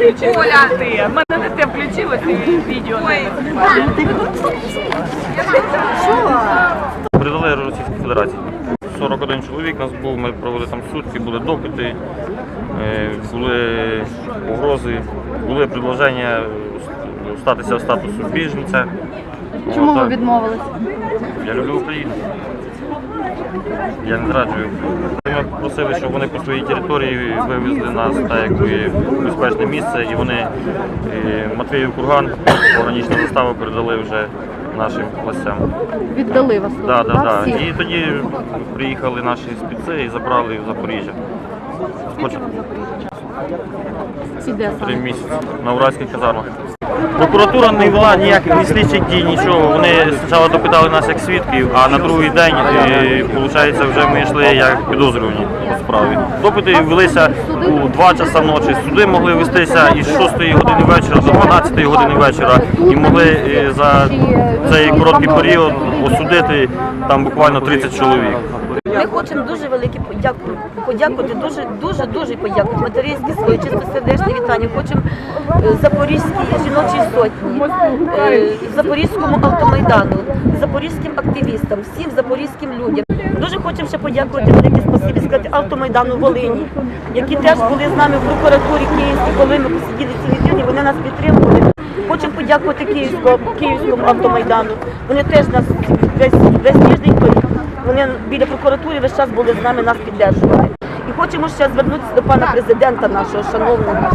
Оля, ти. В мене не те включилось і відео. Передали Російській Федерації. 41 чоловік нас був, ми провели там сутки, були допити, е, були погрози, були предложення статися в статусу біженця. Чому ви Отак. відмовились? Я люблю Україну. Я не зраджую. Ми просили, щоб вони по своїй території вивезли нас та якби безпечне місце, і вони е, Матвіїв Курган, органічну заставу передали вже нашим властям. Віддали вас. Да, тобто, да, так, да. всіх? І тоді приїхали наші спіци і забрали в Запоріжжя. Три місяці на уральських казармах. Прокуратура не вела ніяких ні слідчих дій, нічого. Вони спочатку допитали нас як свідків, а на другий день, виходить, вже ми йшли як підозрювані по справі. Допити велися у 2 часа ночі. Суди могли вестися із 6 години вечора до 12 години вечора і могли е, за цей короткий період осудити там буквально 30 чоловік. Ми хочемо дуже велике подяку, подякувати, дуже, дуже, дуже подякувати материнське своє чистосердечне вітання. Хочемо е, Запорізькій жіночій сотні, е, Запорізькому автомайдану, запорізьким активістам, всім запорізьким людям. Дуже хочемо ще подякувати велике спасибі сказати автомайдану Волині, які теж були з нами в прокуратурі Київській, коли ми посиділи цілий день, і вони нас підтримували. Хочемо подякувати Київському, Київському автомайдану. Вони теж нас весь, весь тиждень вони біля прокуратури весь час були з нами, нас піддержували. Хочемо ще звернутися до пана президента нашого шановного.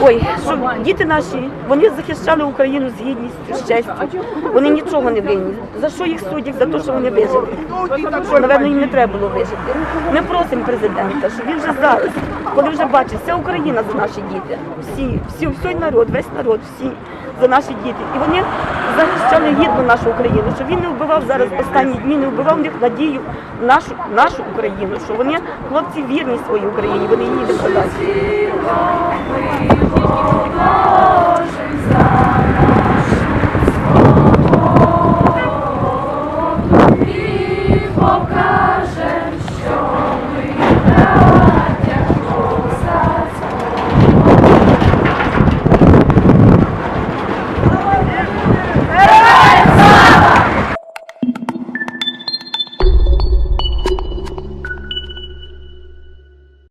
Ой, що діти наші, вони захищали Україну з гідністю, з честю. Вони нічого не винні. За що їх судять? За те, що вони вижили. Що, напевно, їм не треба було вижити. Ми просимо президента, щоб він вже зараз, коли вже бачить, вся Україна за наші діти. Всі, всі, всій народ, весь народ, всі за наші діти. І вони захищали гідно нашу Україну, щоб він не вбивав зараз останні дні, не вбивав в них надію в нашу, нашу Україну, що вони хлопці вірні своїй Україні, вони її не продасть.